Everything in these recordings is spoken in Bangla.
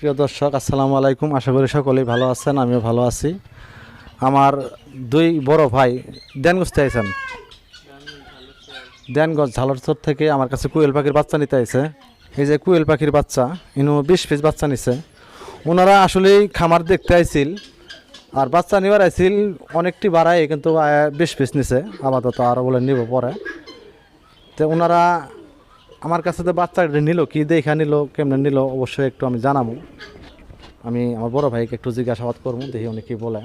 প্রিয় দর্শক, আসসালামু আলাইকুম। আশা করি সকলেই ভালো আছেন, আমিও ভালো আছি। আমার দুই বড় ভাই দেনগঞ্জ আইছেন। দেনগঞ্জ ঝালরচর থেকে আমার কাছে কুয়েল পাখির বাচ্চা নিতে আইছে। এই যে কুয়েল পাখির বাচ্চা, ইনু বিশ পিস বাচ্চা নিছে। ওনারা আসলেই খামার দেখতে আইছিল, আর বাচ্চা নেওয়ার আইছিল অনেকটি বাড়ায়, কিন্তু বিশ পিস নিছে। আপাতত আরও বলে নিব পরে। তো ওনারা আমার কাছে তো বাচ্চাটা নিল কি দেখা নিল কেমনে নিল অবশ্যই একটু আমি জানাব। আমি আমার বড় ভাইকে একটু জিজ্ঞাসাবাদ করব দেখি উনি কি বলে।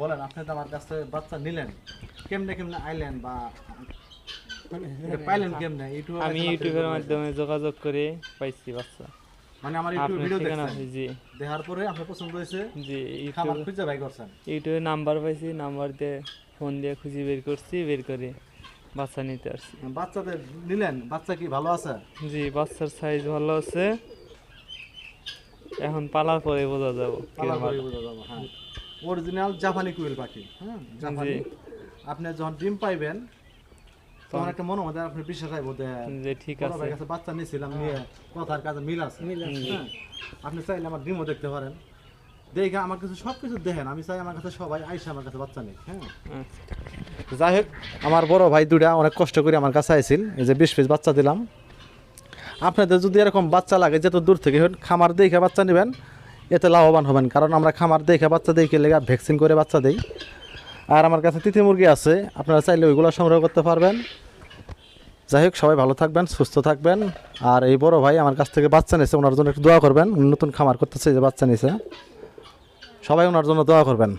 বলেন আপনি তো আমার কাছে বাচ্চা নিলেন। কেমনে কেমনে আইলেন বা পাইলেন কেমনে? ইউটিউবে আমি ইউটিউবের মাধ্যমে যোগাযোগ করে পাইছি বাচ্চা। মানে আমার ইউটিউব ভিডিও দেখছেন? জি দেখার পরে আপনার পছন্দ হয়েছে? জি খামার খুঁজে বাই করছেন? ইউটিউবে নাম্বার পাইছি নাম্বার দিয়ে ফোন দিয়ে খুঁজে বের করছি বের করে। বাচ্চা নিতে আসছি। বাচ্চাদের নিলেন? বাচ্চা কি ভালো আছে? জি বাচ্চার সাইজ ভালো আছে। এখন পালার পরে বোঝা যাব বোঝা হ্যাঁ। অরিজিনাল জাপানি কুইল পাখি হ্যাঁ জাপানি আপনি যখন ডিম পাইবেন তখন একটা মনে মধ্যে আপনি বিশ্বাস হয় বোধ যে ঠিক আছে। কাছে বাচ্চা নিয়েছিলাম নিয়ে কথার কাছে মিল আছে। হ্যাঁ। আপনি চাইলে আমার ডিমও দেখতে পারেন। দেখে আমার কাছে সব কিছু দেখেন আমি চাই আমার কাছে সবাই আইসা আমার কাছে বাচ্চা নেই হ্যাঁ। আচ্ছা। যাই হোক আমার বড় ভাই দুটা অনেক কষ্ট করে আমার কাছে আইছিল। এই যে বিশ পিস বাচ্চা দিলাম। আপনাদের যদি এরকম বাচ্চা লাগে যত দূর থেকে হোক, খামার দেখে বাচ্চা নেবেন এতে লাভবান হবেন। কারণ আমরা খামার দেখে বাচ্চা দেখে লেগে ভ্যাকসিন করে বাচ্চা দেই। আর আমার কাছে তিথি মুরগি আছে আপনারা চাইলে ওইগুলো সংগ্রহ করতে পারবেন। যাই হোক সবাই ভালো থাকবেন সুস্থ থাকবেন। আর এই বড় ভাই আমার কাছ থেকে বাচ্চা নিয়েছে ওনার জন্য একটু দোয়া করবেন। নতুন খামার করতেছে যে বাচ্চা নিয়েছে সবাই ওনার জন্য দোয়া করবেন।